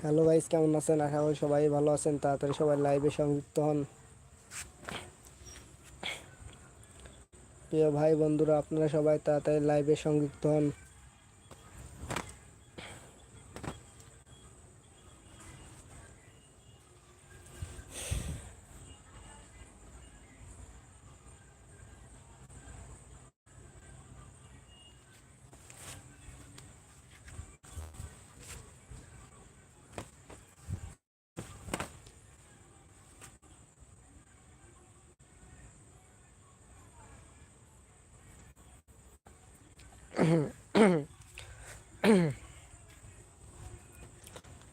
Hello guys কেমন আছেন? আশা করি সবাই ভালো আছেন। তাড়াতাড়ি সবাই লাইভে সংযুক্ত হন। প্রিয় ভাই, বন্ধুরা, আপনারা সবাই তাড়াতাড়ি লাইভে সংযুক্ত হন।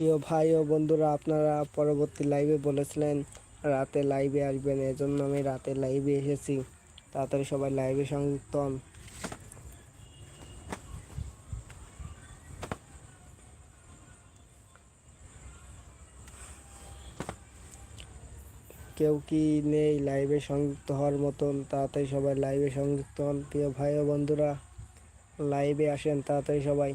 প্রিয় ভাই ও বন্ধুরা, আপনারা পরবর্তী লাইভে বলেছিলেন, রাতে লাইভে আসবেন, এজন্য আমি রাতে লাইভে এসেছি। তাড়াতাড়ি সবাই লাইভে সংযুক্ত হন। কেউ কি নেই লাইভে সংযুক্ত হওয়ার মতন, তাড়াতাড়ি সবাই লাইভে সংযুক্ত হন। প্রিয় ভাই ও বন্ধুরা লাইভে আসেন তাড়াতাড়ি সবাই।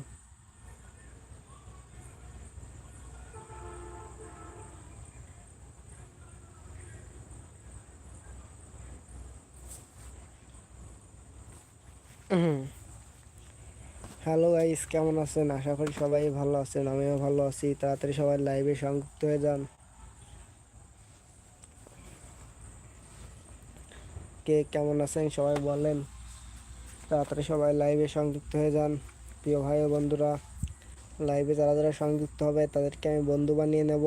হ্যালো গাইস কেমন আছেন? আশা করি সবাই ভালো আছেন, আমিও ভালো আছি। তাড়াতাড়ি সবাই লাইভে সংযুক্ত হয়ে যান। কে কেমন আছেন সবাই বলেন। তাড়াতাড়ি সবাই লাইভে সংযুক্ত হয়ে যান। প্রিয় ভাই ও বন্ধুরা লাইভে যারা যারা সংযুক্ত হবে, তাদেরকে আমি বন্ধু বানিয়ে নেব।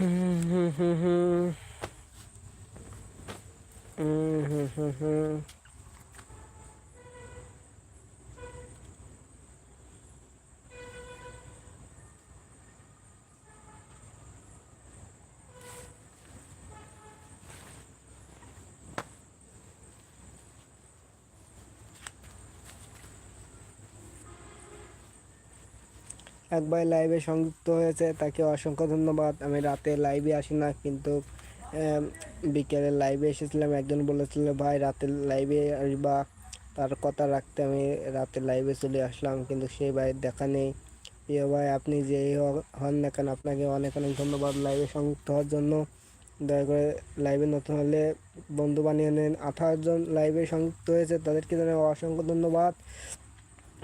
Mm-hmm. mm-hmm. এক ভাই লাইভে সংযুক্ত হয়েছে, তাকে অসংখ্য ধন্যবাদ। আমি রাতে লাইভে আসি না, কিন্তু বিকেলে লাইভে এসেছিলাম, একজন বলেছিল, ভাই, রাতে লাইভে আসবা। তার কথা রাখতে আমি রাতে লাইভে চলে আসলাম, কিন্তু সেই ভাই দেখা নেই। প্রিয় ভাই, আপনি যেই হন না কেন, আপনাকে অনেক অনেক ধন্যবাদ লাইভে সংযুক্ত হওয়ার জন্য। দয়া করে লাইভে নতুন হলে বন্ধু বানিয়ে নেন। আঠারো জন লাইভে সংযুক্ত হয়েছে, তাদেরকে জানাই অসংখ্য ধন্যবাদ।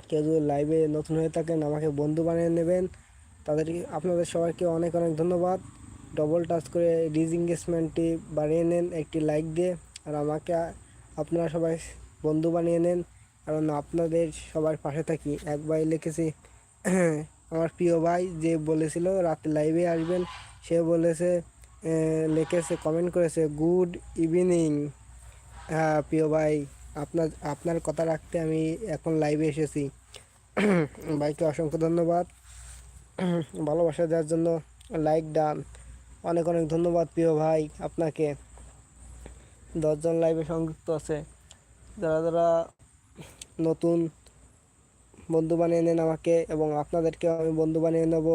কেউ যদি লাইভে নতুন হয়ে থাকেন, আমাকে বন্ধু বানিয়ে নেবেন। তাদেরকে, আপনাদের সবাইকে অনেক অনেক ধন্যবাদ। ডবল টাচ করে রিজিংগেজমেন্টটি বানিয়ে নেন, একটি লাইক দিয়ে। আর আমাকে, আপনারা সবাই বন্ধু বানিয়ে নেন। কারণ আপনাদের সবার পাশে থাকি। এক ভাই লিখেছি, আমার প্রিয় ভাই যে বলেছিল রাতে লাইভে আসবেন, সে বলেছে লিখেছে কমেন্ট করেছে গুড ইভিনিং হ্যাঁ প্রিয় ভাই। আপনার আপনার কথা রাখতে আমি এখন লাইভে এসেছি। ভাইকে অসংখ্য ধন্যবাদ। ভালোবাসা দেওয়ার জন্য লাইক ডান। অনেক অনেক ধন্যবাদ প্রিয় ভাই আপনাকে। দশজন লাইভে সংযুক্ত আছে। যারা যারা নতুন বন্ধু বানিয়ে নেন আমাকে এবং আপনাদেরকেও আমি বন্ধু বানিয়ে নেব।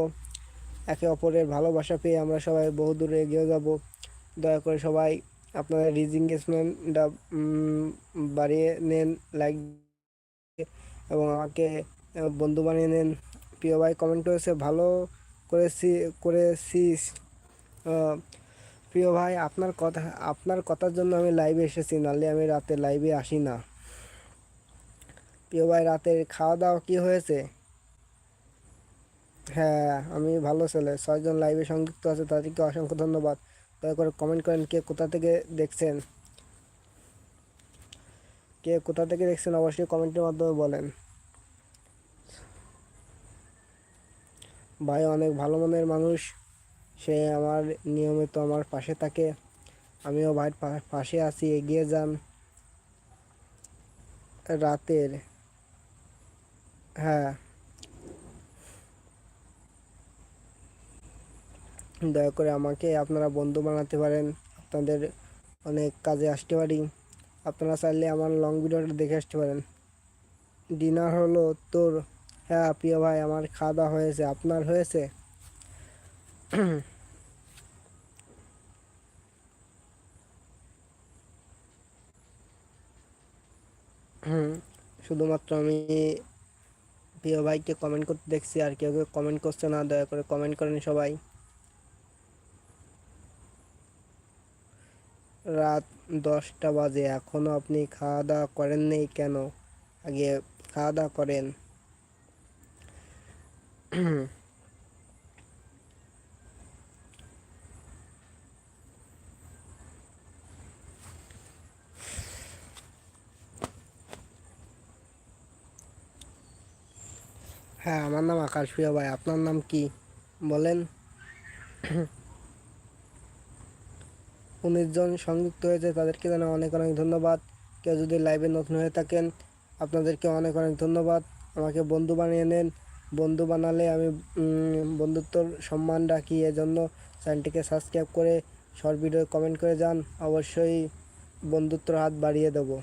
একে অপরের ভালোবাসা পেয়ে আমরা সবাই বহু দূরে এগিয়ে যাব। দয়া করে সবাই আপনাদের রিজিংগেজমেন্টটা বাড়িয়ে নেন লাইক এবং আমাকে বন্ধু বানিয়ে নেন। প্রিয় ভাই কমেন্ট করেছে, ভালো করেছি, করেছিস। প্রিয় ভাই, আপনার কথা, আপনার কথার জন্য আমি লাইভে এসেছি, নাহলে আমি রাতে লাইভে আসি না। প্রিয় ভাই, রাতের খাওয়া দাওয়া কী হয়েছে? হ্যাঁ আমি ভালো ছেলে। ছয়জন লাইভে সংযুক্ত আছে, তাদেরকে অসংখ্য ধন্যবাদ। দয়া করে কমেন্ট করেন কে কোথা থেকে দেখছেন। কে কোথা থেকে দেখছেন অবশ্যই কমেন্টের মাধ্যমে বলেন। ভাই, অনেক ভালো মনের মানুষ। সে আমার, নিয়মিত আমার পাশে থাকে। আমিও ভাইয়ের পাশে আছি, এগিয়ে যান। রাতের হ্যাঁ। দয়া করে আমাকে আপনারা বন্ধু বানাতে পারেন। আপনাদের অনেক কাজে আসতে পারি। আপনারা চাইলে আমার লং ভিডিওটা দেখে আসতে পারেন। ডিনার হলো তোর হ্যাঁ প্রিয় ভাই, আমার খাওয়া দাওয়া হয়েছে। আপনার হয়েছে? শুধুমাত্র আমি প্রিয় ভাইকে কমেন্ট করতে দেখছি, আর কেউ কেউ কমেন্ট করছে না। দয়া করে কমেন্ট করেন সবাই। রাত দশটা বাজে। এখনও আপনি খাওয়া দাওয়া করেন নেই কেন? আগে খাওয়া দাওয়া করেন। হ্যাঁ আমার নাম আকাশ প্রিয় ভাই। আপনার নাম কি? বলেন। উনিশ জন সংযুক্ত হয়েছে, তাদেরকে জানা অনেক অনেক ধন্যবাদ। কেউ যদি লাইভে নতুন হয়ে থাকেন, আপনাদেরকে অনেক অনেক ধন্যবাদ। আমাকে বন্ধু বানিয়ে নেন। বন্ধু বানালে আমি বন্ধুত্বর সম্মান রাখি। এজন্য চ্যানেলটিকে সাবস্ক্রাইব করে শর্ট ভিডিও কমেন্ট করে যান। অবশ্যই বন্ধুত্বর হাত বাড়িয়ে দেবো।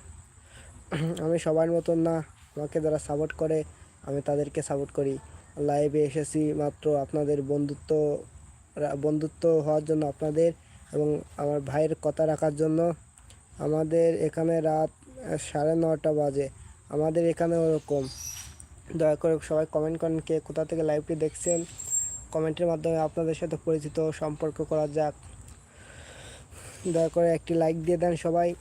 আমি সবার মতন না। আমাকে যারা সাপোর্ট করে, আমি তাদেরকে সাপোর্ট করি। লাইভে এসেছি মাত্র আপনাদের বন্ধুত্ব বন্ধুত্ব হওয়ার জন্য আপনাদের এবং আমার ভাইয়ের কথা রাখার জন্য আমাদের এখানে রাত সাড়ে নটা বাজে। আমাদের এখানে ওরকম। দয়া করে সবাই কমেন্ট করেন কে কোথা থেকে লাইভটি দেখছেন। কমেন্টের মাধ্যমে আপনাদের সাথে পরিচিত সম্পর্ক করা যাক। দয়া করে একটি লাইক দিয়ে দেন সবাই।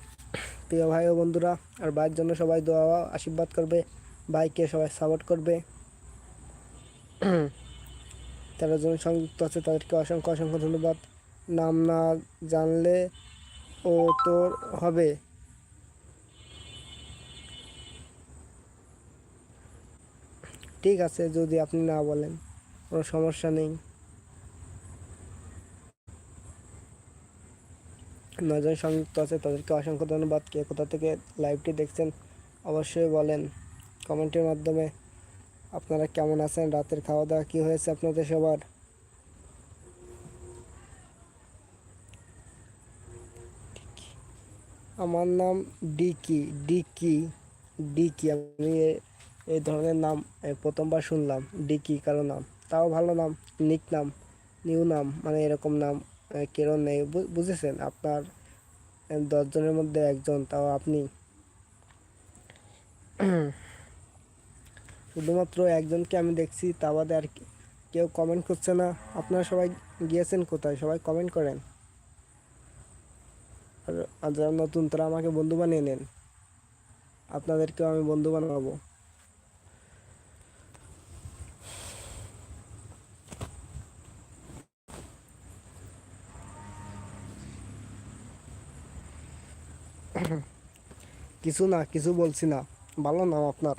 প্রিয় ভাই ও বন্ধুরা, আর ভাইয়ের জন্য সবাই দোয়া আশীর্বাদ করবে। ভাইকে সবাই সাপোর্ট করবে। যারা জন সংযুক্ত আছে, তাদেরকে অসংখ্য অসংখ্য ধন্যবাদ। নাম না জানলে ও তোর হবে। ঠিক আছে, যদি আপনি না বলেন, কোনো সমস্যা নেই। নজন সংযুক্ত আছে, তাদেরকে অসংখ্য ধন্যবাদ। কে কোথা থেকে লাইভটি দেখছেন, অবশ্যই বলেন কমেন্টের মাধ্যমে। আপনারা কেমন আছেন? রাতের খাওয়া দাওয়া কী হয়েছে আপনাদের সবার? আমার নাম ডিকি ডিকি ডিকি। আমি এই ধরনের নাম প্রথমবার শুনলাম, ডিকি কারও নাম। তাও ভালো নাম, নিক নাম, নিউ নাম মানে এরকম নাম কেউ নেই। বুঝেছেন? আপনার দশজনের মধ্যে একজন, তাও আপনি। শুধুমাত্র একজনকে আমি দেখছি, তা বাদে আর কেউ কমেন্ট করছে না। আপনারা সবাই গিয়েছেন কোথায়? সবাই কমেন্ট করেন। আর যারা নতুন তারা আমাকে বন্ধু বানিয়ে নেন। আপনাদেরকেও আমি বন্ধু বানাবো। কিছু না, কিছু বলছি না। ভালো নাম আপনার।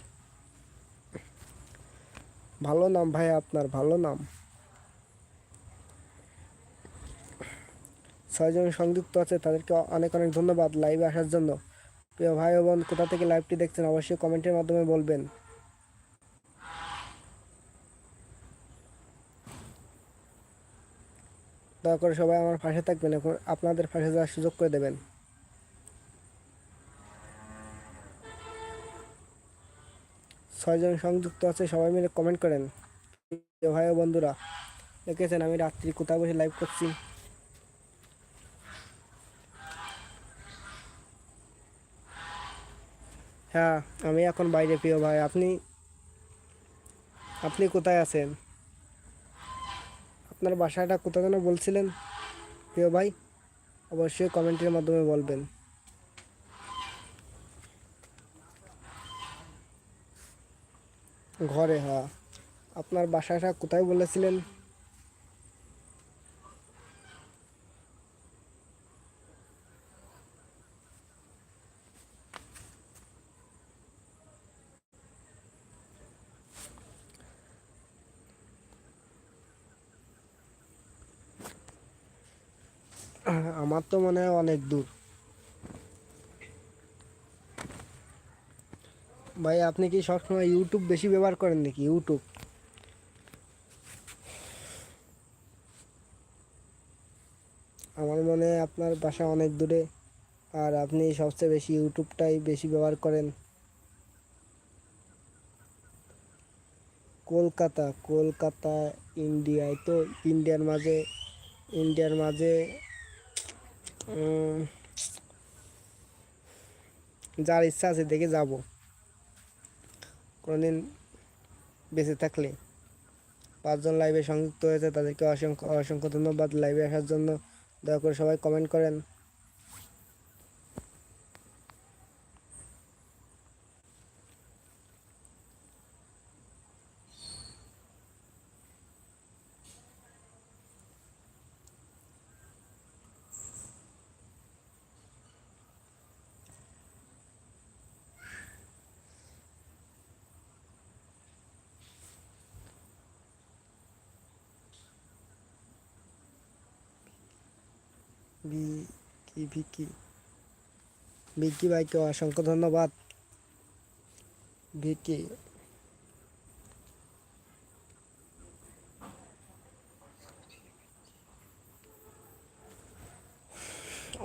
ভালো নাম ভাই আপনার, ভালো নাম। ছয়জন সংযুক্ত আছে, তাদেরকে অনেক অনেক ধন্যবাদ লাইভে আসার জন্য। প্রিয় ভাই ও বোন, কোথা থেকে লাইভটি দেখছেন অবশ্যই কমেন্টের মাধ্যমে বলবেন। দয়া করে সবাই আমার পাশে থাকবেন এবং আপনাদের পাশে যাওয়ার সুযোগ করে দেবেন। ছয়জন সংযুক্ত আছে, সবাই মিলে কমেন্ট করেন। ভাই বন্ধুরা, দেখেছেন আমি রাত্রি কোথায় বসে লাইভ করছি? হ্যাঁ আমি এখন বাইরে, প্রিয় ভাই। আপনি আপনি কোথায় আছেন? আপনার বাসাটা কোথা যেন বলছিলেন, প্রিয় ভাই? অবশ্যই কমেন্টের মাধ্যমে বলবেন। ঘরে হ্যাঁ। আপনার বাসাটা কোথায় বলেছিলেন? আমার তো মনে হয় অনেক দূর। ভাই, আপনি কি সবসময় ইউটিউব বেশি ব্যবহার করেন নাকি? ইউটিউব আমার মনে হয় আপনার বাসা অনেক দূরে। আর আপনি সবচেয়ে বেশি ইউটিউবটাই বেশি ব্যবহার করেন। কলকাতা কলকাতা ইন্ডিয়ায় তো ইন্ডিয়ার মাঝে ইন্ডিয়ার মাঝে যার ইচ্ছা আছে দেখে যাব। কোনোদিন বেঁচে থাকলে। পাঁচজন লাইভে সংযুক্ত হয়েছে, তাদেরকে অসংখ্য অসংখ্য ধন্যবাদ। লাইভে আসার জন্য দয়া করে সবাই কমেন্ট করেন বি কি ভিকি। ভিকি ভাইকে অসংখ্য ধন্যবাদ। ভিকি।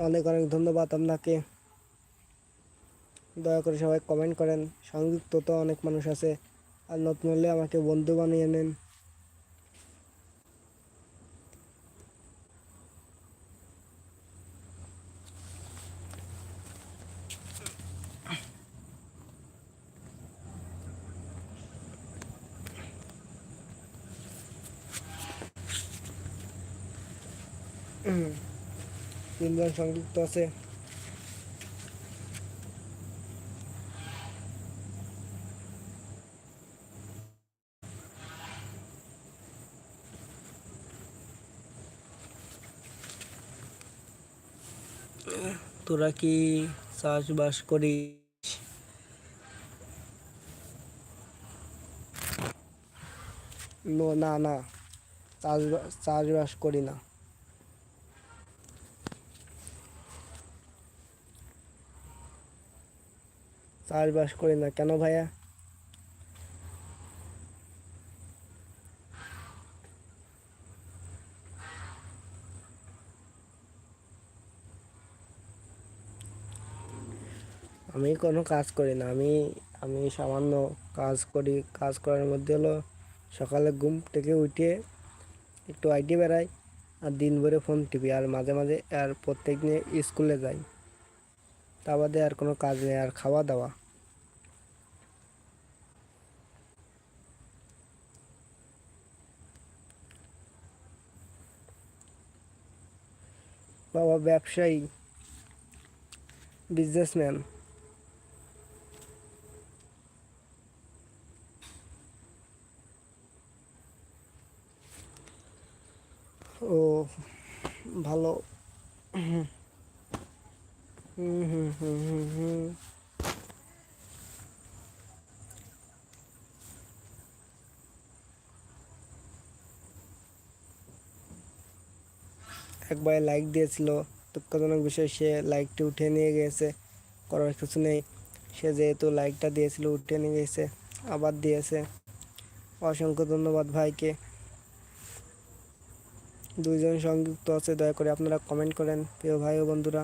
অনেক অনেক ধন্যবাদ আপনাকে। দয়া করে সবাই কমেন্ট করেন। সংযুক্ত তো অনেক মানুষ আছে। আর নতুন হলে আমাকে বন্ধু বানিয়ে নেন হুম। তিনজন সংযুক্ত আছে। তোরা কি চাষবাস করিস? নো- না চাষবাস করি না। চাষবাস করি না, কেন ভাইয়া? আমি কোনো কাজ করি না, আমি আমি সামান্য কাজ করি, কাজ করার মধ্যে হলো সকালে ঘুম থেকে উঠে একটু আইটি বেড়াই আর দিন ভরে ফোন টিপি আর মাঝে মাঝে আর প্রত্যেক দিন স্কুলে যাই। তা বাদে আর কোনো কাজ নেই, আর খাওয়া দাওয়া। বাবা ব্যবসায়ী বিজনেসম্যান ও ভালো। হুম হুম হুম হুম হুম। একবার লাইক দিয়েছিল। দুঃখজনক বিষয়, সে লাইকটি উঠে নিয়ে গেছে করার কিছু নেই। সে যেহেতু লাইকটা দিয়েছিল উঠে নিয়ে গেছে আবার দিয়েছে। অসংখ্য ধন্যবাদ ভাইকে। দুইজন সংযুক্ত আছে, দয়া করে আপনারা কমেন্ট করেন, প্রিয় ভাই ও বন্ধুরা।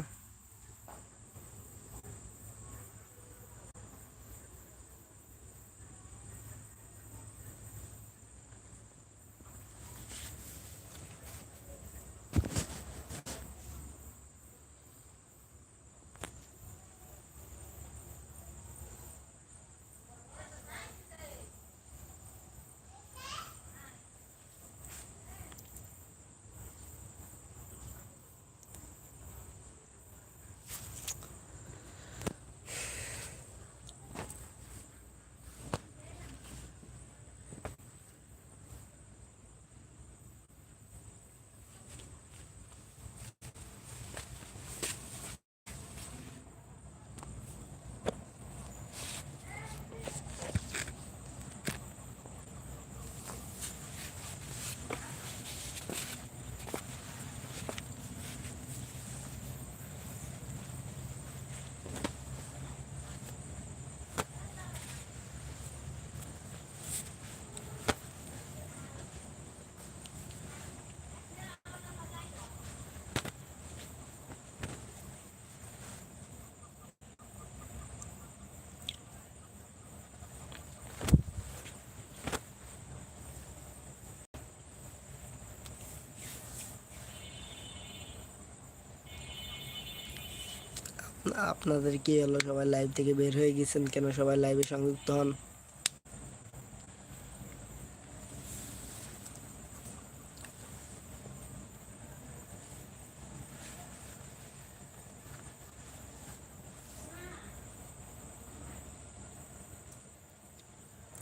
আপনাদের কি হলো সবাই লাইভ থেকে বের হয়ে গেছেন, কেন সবাই লাইভে সংযুক্ত হন?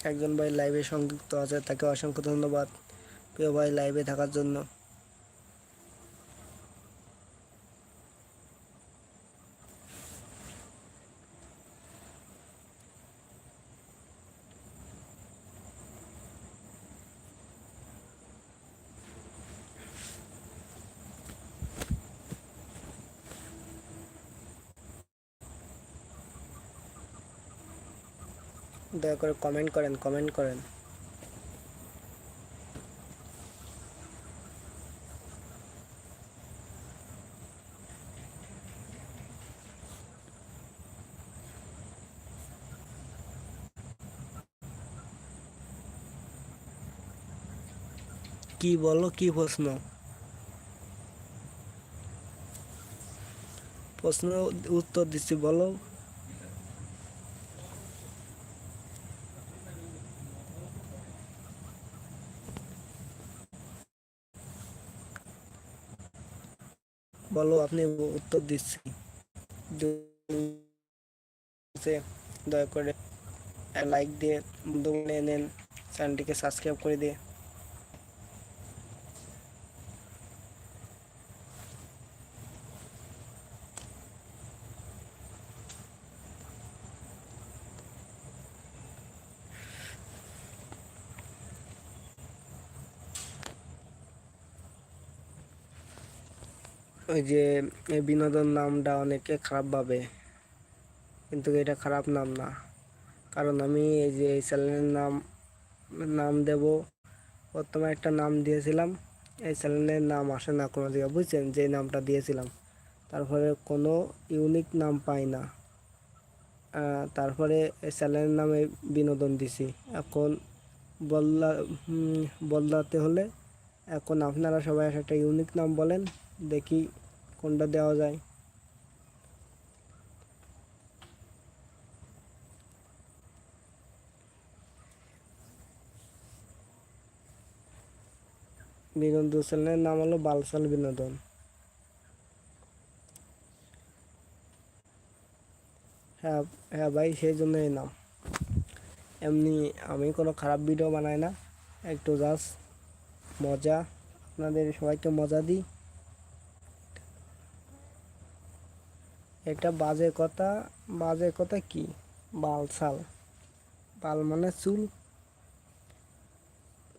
একজন ভাই লাইভে সংযুক্ত আছে, তাকে অসংখ্য ধন্যবাদ। প্রিয় ভাই লাইভে থাকার জন্য। দয়া করে কমেন্ট করেন কমেন্ট করেন। কি বলো কি প্রশ্ন? প্রশ্ন উত্তর দিচ্ছি বলো। বলো আপনি উত্তর দিচ্ছি। দয়া করে লাইক দিয়ে বন্ধু নেন চ্যানেলটিকে সাবস্ক্রাইব করে দিয়ে। ওই যে বিনোদন নামটা অনেকে খারাপ ভাবে। কিন্তু এটা খারাপ নাম না। কারণ আমি এই যে, এই চ্যানেলের নাম নাম দেব। প্রথমে একটা নাম দিয়েছিলাম। এই চ্যানেলের নাম আসে না কোনো জায়গায় বুঝছেন? যে নামটা দিয়েছিলাম। তারপরে কোনো ইউনিক নাম পাই না। তারপরে এই চ্যানেলের নামে বিনোদন দিছি। এখন বদলা বদলাতে হলে এখন আপনারা সবাই একটা ইউনিক নাম বলেন। দেখি কোনটা দেওয়া যায়। বিনোদন চ্যানেলের নাম হলো বালসাল বিনোদন। হ্যাঁ হ্যাঁ ভাই, সেই জন্য এই নাম। এমনি আমি কোনো খারাপ ভিডিও বানাই না। একটু জাস্ট মজা। আপনাদের সবাইকে মজা দিই। এটা বাজে কথা বাজে কথা কি? বালসাল বাল মানে চুল।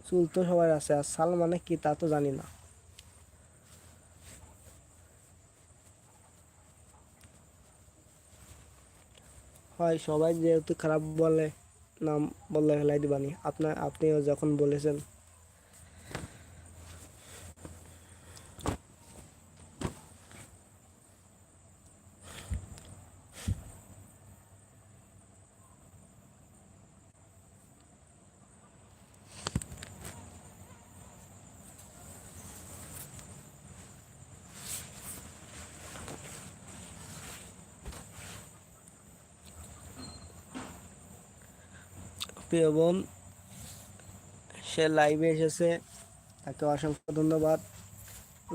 চুল তো সবার আছে, আর সাল মানে কি তা তো জানি না। হয়, সবাই যেহেতু খারাপ বলে, নাম বললে ফেলাই দিবানি। আপনার আপনিও যখন বলেছেন প্রিয় বোন সে লাইভে এসেছে। তাকে অসংখ্য ধন্যবাদ।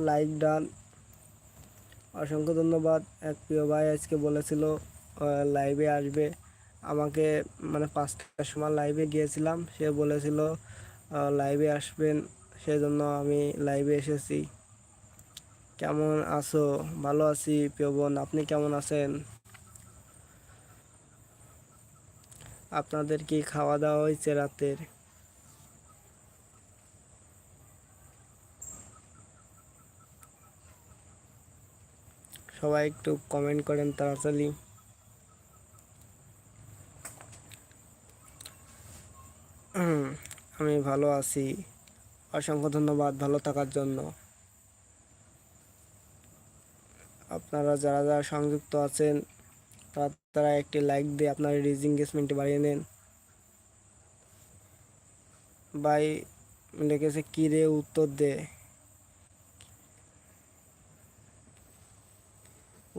লাইভ ডান অসংখ্য ধন্যবাদ। এক প্রিয় ভাই আজকে বলেছিল লাইভে আসবে। আমাকে মানে পাঁচটার সময় লাইভে গিয়েছিলাম। সে বলেছিল লাইভে আসবেন। সেজন্য আমি লাইভে এসেছি। কেমন আছো? ভালো আছি, প্রিয় বোন। আপনি কেমন আছেন? আপনাদের কি খাওয়া দাওয়া হয়েছে রাতের। সবাই একটু কমেন্ট করেন তাড়াতাড়ি। আমি ভালো আছি। অসংখ্য ধন্যবাদ ভালো থাকার জন্য। আপনারা যারা যারা সংযুক্ত আছেন তারা একটি লাইক দিয়ে আপনার রিচ এঙ্গেজমেন্টটি বাড়িয়ে নেন। ভাই লিখেছে কি রে উত্তর দে।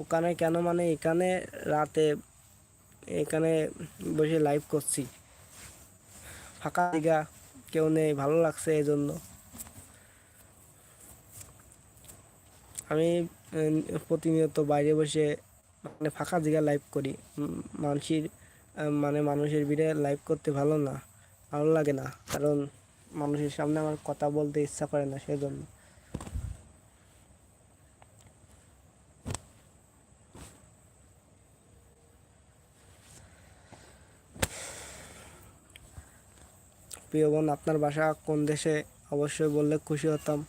ওখানে কেন মানে এখানে রাতে এখানে বসে লাইভ করছি। ফাঁকা জায়গা, কেউ নেই, ভালো লাগছে এই জন্য আমি প্রতিনিয়ত বাইরে বসে মানে ফাঁকা জায়গা লাইভ করি। মানুষের মানে মানুষের ভিড়ে লাইভ করতে ভালো না, ভালো লাগে না। কারণ মানুষের সামনে আমার কথা বলতে ইচ্ছা করে না সেজন্য। প্রিয় বোন, আপনার বাসা কোন দেশে? অবশ্যই বললে খুশি হতাম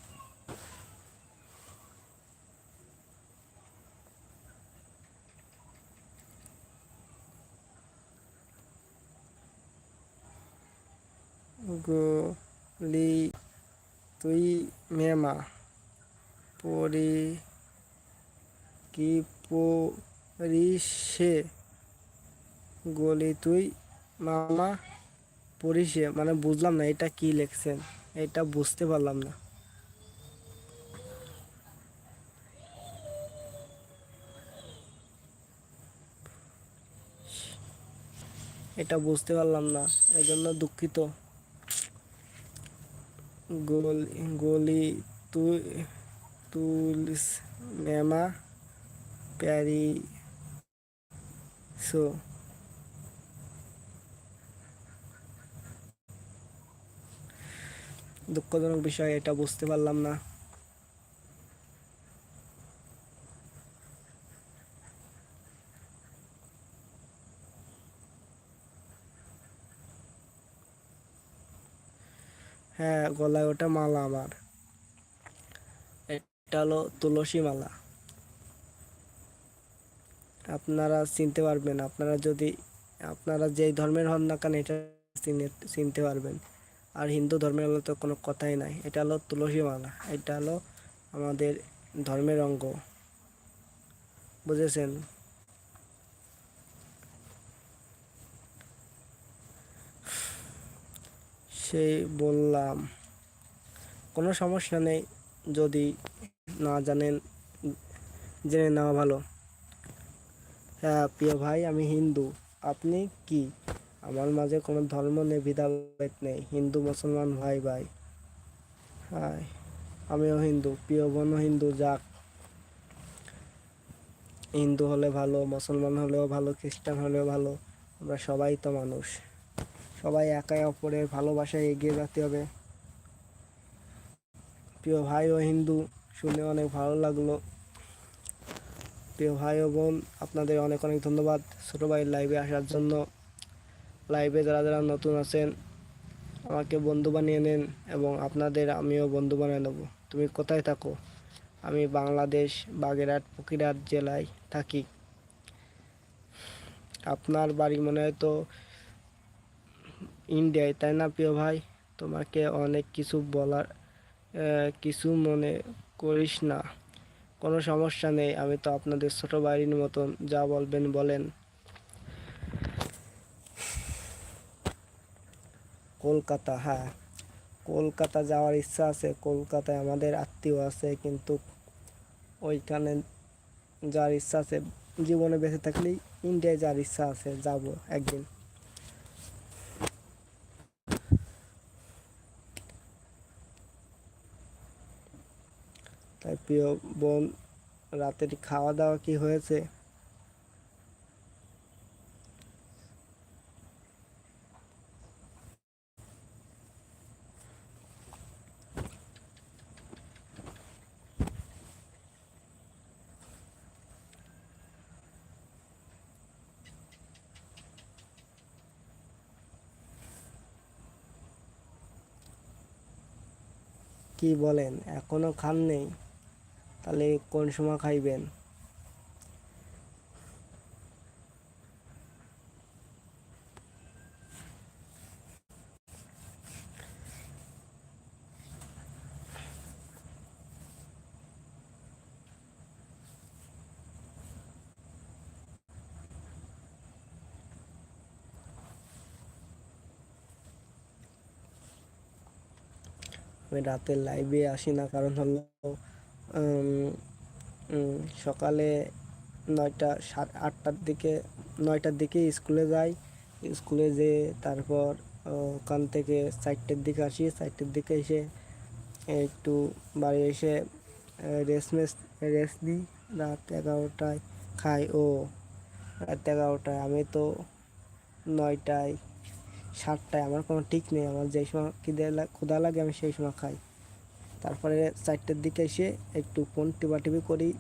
গলি তুই মেমা পরি কি পরিসে গলি তুই মামা পরিসে মানে বুঝলাম না এটা কি লিখছেন, এটা বুঝতে পারলাম না। এটা বুঝতে পারলাম না এই জন্য দুঃখিত। গলি গলি তুই, তুলিস, মেমা প্যারি সো দুঃখজনক বিষয়, এটা বুঝতে পারলাম না। হ্যাঁ গলায় ওটা মালা আমার। এটা হলো তুলসী মালা। আপনারা চিনতে পারবেন, আপনারা যদি, আপনারা যেই ধর্মের হন না কেন, এটা চিনে, চিনতে পারবেন। আর হিন্দু ধর্মের হলে তো কোনো কথাই নাই। এটা হলো তুলসী মালা, এটা হলো আমাদের ধর্মের অঙ্গ। বুঝেছেন? সেই বললাম, কোনো সমস্যা নেই যদি না জানেন, জেনে নেওয়া ভালো। হ্যাঁ প্রিয় ভাই, আমি হিন্দু। আপনি কি? আমার মাঝে কোনো ধর্ম নেই, ভেদাভেদ নেই। হিন্দু, মুসলমান, ভাই ভাই। হাই আমিও হিন্দু, প্রিয় বোনও হিন্দু, যাক। হিন্দু হলে ভালো, মুসলমান হলেও ভালো, খ্রিস্টান হলেও ভালো। আমরা সবাই তো মানুষ। সবাই একে অপরের ভালোবাসায় এগিয়ে যেতে হবে। প্রিয় ভাই ও হিন্দু, শুনে অনেক ভালো লাগল। প্রিয় ভাই ও বোন, আপনাদের অনেক অনেক ধন্যবাদ ছোটো ভাই লাইভে আসার জন্য। লাইভে যারা যারা নতুন আছেন, আমাকে বন্ধু বানিয়ে নেন এবং আপনাদের আমিও বন্ধু বানিয়ে নেব। তুমি কোথায় থাকো? আমি বাংলাদেশ বাগেরহাট ফকিরহাট জেলায় থাকি। আপনার বাড়ি মনে হয় তো ইন্ডিয়ায়, তাই না প্রিয় ভাই? তোমাকে অনেক কিছু বলার কিছু মনে করিস না। কোনো সমস্যা নেই, আমি তো আপনাদের ছোটো বাড়ির মতন যা বলবেন বলেন। কলকাতা হ্যাঁ। কলকাতা যাওয়ার ইচ্ছা আছে, কলকাতায় আমাদের আত্মীয় আছে, কিন্তু ওইখানে যাওয়ার ইচ্ছা আছে। জীবনে বেঁচে থাকলেই ইন্ডিয়ায় যাওয়ার ইচ্ছা আছে, যাব একদিন। তাই প্রিয় বোন, রাতের খাওয়া দাওয়া কি হয়েছে? কি বলেন? এখনও খান নেই। তাহলে কোন সময় খাইবেন? আমি রাতের লাইভে আসি না, কারণ হলো সকালে নয়টা সাড়ে আটটার দিকে, নয়টার দিকে স্কুলে যাই। স্কুলে যেয়ে তারপর ওখান থেকে চারটের দিকে আসি। চারটের দিকে এসে একটু বাড়ি এসে রেস্ট মেস রেস্ট নিই রাত এগারোটায় খাই। ও, রাত এগারোটায়। আমি তো নয়টায় সাতটায় আমার কোনো ঠিক নেই। আমার যেই সময় খিদে ক্ষুধা লাগে, আমি সেই সময় খাই। তারপরে চারটের দিকে এসে একটু ফোন টিপাটিপি করি।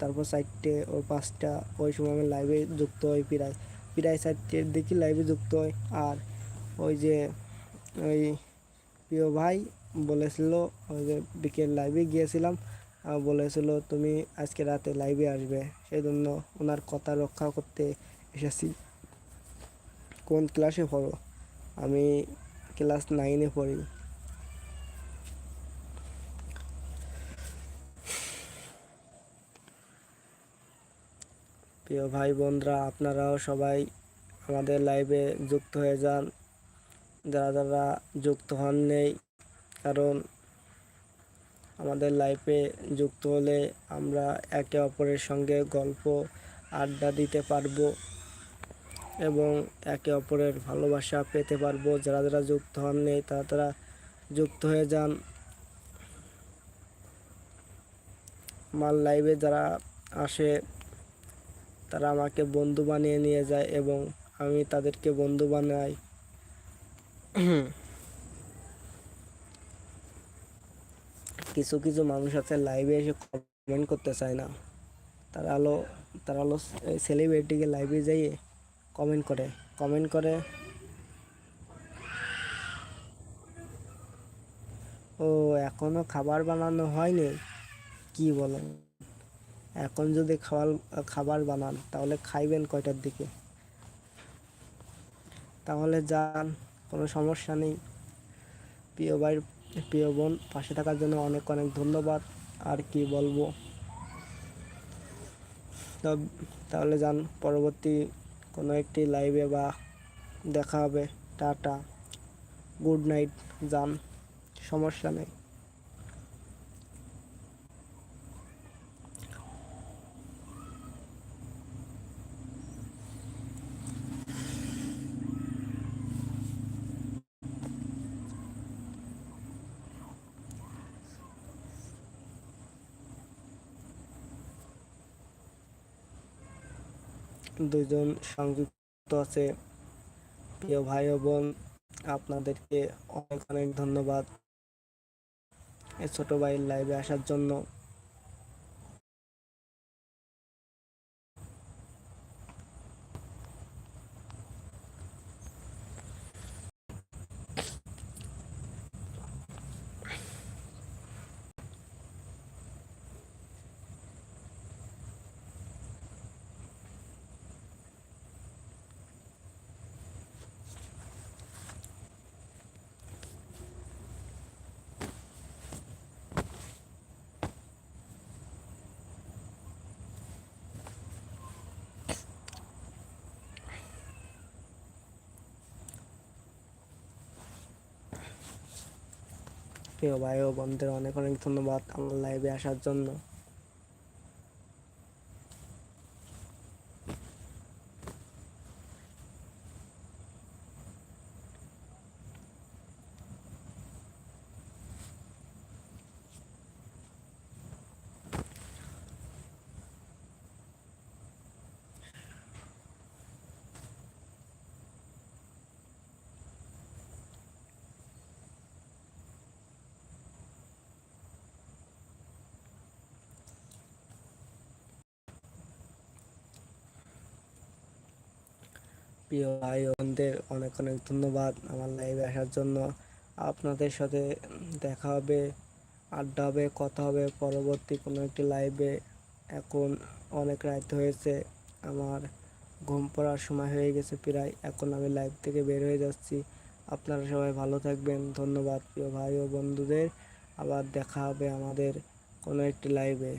তারপর চারটে ও পাঁচটা, ওই সময় আমি লাইভে যুক্ত হই প্রায়। প্রায় চারটের দিকে লাইভে যুক্ত হই। আর ওই যে, ওই প্রিয় ভাই বলেছিল, ওই যে বিকেল লাইভে গিয়েছিলাম। বলেছিল, তুমি আজকে রাতে লাইভে আসবে। সেই জন্য ওনার কথা রক্ষা করতে এসেছি। কোন ক্লাসে পড়ো? আমি ক্লাস নাইনে পড়ি। প্রিয় ভাই বোনরা, আপনারাও সবাই আমাদের লাইভে যুক্ত হয়ে যান। যারা যারা যুক্ত হন নেই কারণ আমাদের লাইফে যুক্ত হলে আমরা একে অপরের সঙ্গে গল্প, আড্ডা দিতে পারব। এবং একে অপরের ভালোবাসা পেতে পারব। যারা যারা যুক্ত হন নেই তারা তারা যুক্ত হয়ে যান। আমার লাইভে যারা আসে, তারা আমাকে বন্ধু বানিয়ে নিয়ে যায় এবং আমি তাদেরকে বন্ধু বানাই। কিছু কিছু মানুষ আছে লাইভে এসে কমেন্ট করতে চায় না। তারা হলো তারা হলো সেলিব্রিটিকে লাইভে যাইয়ে কমেন্ট করে কমেন্ট করে। ও, এখনও খাবার বানানো হয়নি? কি বলেন? এখন যদি খাবার খাবার বানান, তাহলে খাইবেন কয়টার দিকে? তাহলে যান, কোনো সমস্যা নেই। প্রিয় ভাই, প্রিয় বোন, পাশে থাকার জন্য অনেক অনেক ধন্যবাদ। আর কি বলব? তাহলে যান, পরবর্তী কোনো একটি লাইভে বা দেখা হবে। টাটা। গুড নাইট যান সমস্যা নেই। দুজন সংযুক্ত আছে। প্রিয় ভাই ও বোন, আপনাদেরকে অনেক অনেক ধন্যবাদ। এই ছোট ভাইয়ের লাইভে আসার জন্য। প্রিয় ভাই ও বোনদের অনেক অনেক ধন্যবাদ আমার লাইভে আসার জন্য। প্রিয় ভাই বোনদের অনেক অনেক ধন্যবাদ আমার লাইভে আসার জন্য। আপনাদের সাথে দেখা হবে, আড্ডা হবে, কথা হবে। পরবর্তী কোনো একটি লাইভে এখন অনেক রাত হয়েছে, আমার ঘুম পড়ার সময় হয়ে গেছে প্রায়। এখন আমি লাইভ থেকে বের হয়ে যাচ্ছি। আপনারা সবাই ভালো থাকবেন। ধন্যবাদ প্রিয় ভাই ও বন্ধুদের। আবার দেখা হবে আমাদের কোনো একটি লাইভে